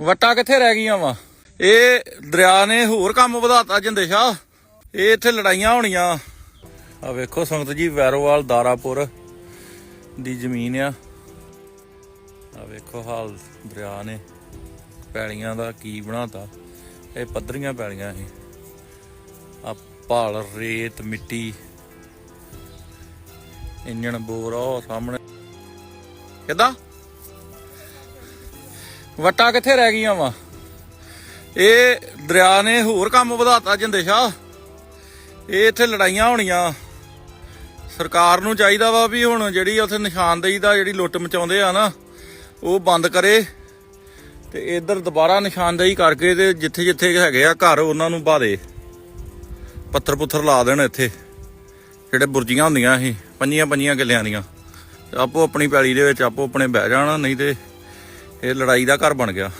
ਵਟਾ ਕਿੱਥੇ ਰਹਿ ਗਈਆਂ ਵਾ? ਇਹ ਦਰਿਆ ਨੇ ਹੋਰ ਕੰਮ ਵਧਾਤਾ ਜਿੰਦੇ ਸ਼ਾ ਇਹ ਇੱਥੇ ਲੜਾਈਆਂ ਹੋਣੀਆਂ। ਆ ਵੇਖੋ ਸੰਗਤ ਜੀ, ਵੈਰੋਵਾਲ ਦਾਰਾਪੁਰ ਦੀ ਜ਼ਮੀਨ ਆ। ਆ ਵੇਖੋ ਹਾਲ ਦਰਿਆ ਨੇ। ਪੈਲੀਆਂ ਦਾ ਕੀ ਬਣਾਤਾ। ਇਹ ਪੱਧਰੀਆਂ ਪੈਲੀਆਂ ਇਹ। ਆ ਭਾਲ, ਰੇਤ, ਮਿੱਟੀ। ਇੰਜਣ ਬੋਰ ਆ, ਉਹ ਸਾਹਮਣੇ। ਕਿੱਦਾਂ? ਵਟਾ ਕਿੱਥੇ ਰਹਿ ਗਈਆਂ ਵਾ? ਇਹ ਦਰਿਆ ਨੇ ਹੋਰ ਕੰਮ ਵਧਾਤਾ ਜਿੰਦੇ ਸ਼ਾ ਇਹ ਇੱਥੇ ਲੜਾਈਆਂ ਹੋਣੀਆਂ। ਸਰਕਾਰ ਨੂੰ ਚਾਹੀਦਾ ਵਾ ਵੀ ਹੁਣ ਜਿਹੜੀ ਉੱਥੇ ਨਿਸ਼ਾਨਦੇਹੀ ਦਾ ਜਿਹੜੀ ਲੁੱਟ ਮਚਾਉਂਦੇ ਆ ਨਾ, ਉਹ ਬੰਦ ਕਰੇ ਤੇ ਇਧਰ ਦੁਬਾਰਾ ਨਿਸ਼ਾਨਦੇਹੀ ਕਰਕੇ ਤੇ ਜਿੱਥੇ ਜਿੱਥੇ ਹੈਗੇ ਆ ਘਰ, ਉਹਨਾਂ ਨੂੰ ਬਾ ਪੱਥਰ ਪੁੱਥਰ ਲਾ ਦੇਣ ਇੱਥੇ। ਜਿਹੜੇ ਬੁਰਜੀਆਂ ਹੁੰਦੀਆਂ ਸੀ ਪੰਜੀਆਂ ਪੰਜੀਆਂ ਕਿੱਲਿਆਂ ਦੀਆਂ। ਆਪੋ ਆਪਣੀ ਪੈਲੀ ਦੇ ਵਿੱਚ ਆਪੋ ਆਪਣੇ ਬਹਿ ਜਾਣਾ, ਨਹੀਂ ਤੇ ਇਹ ਲੜਾਈ ਦਾ ਘਰ ਬਣ ਗਿਆ।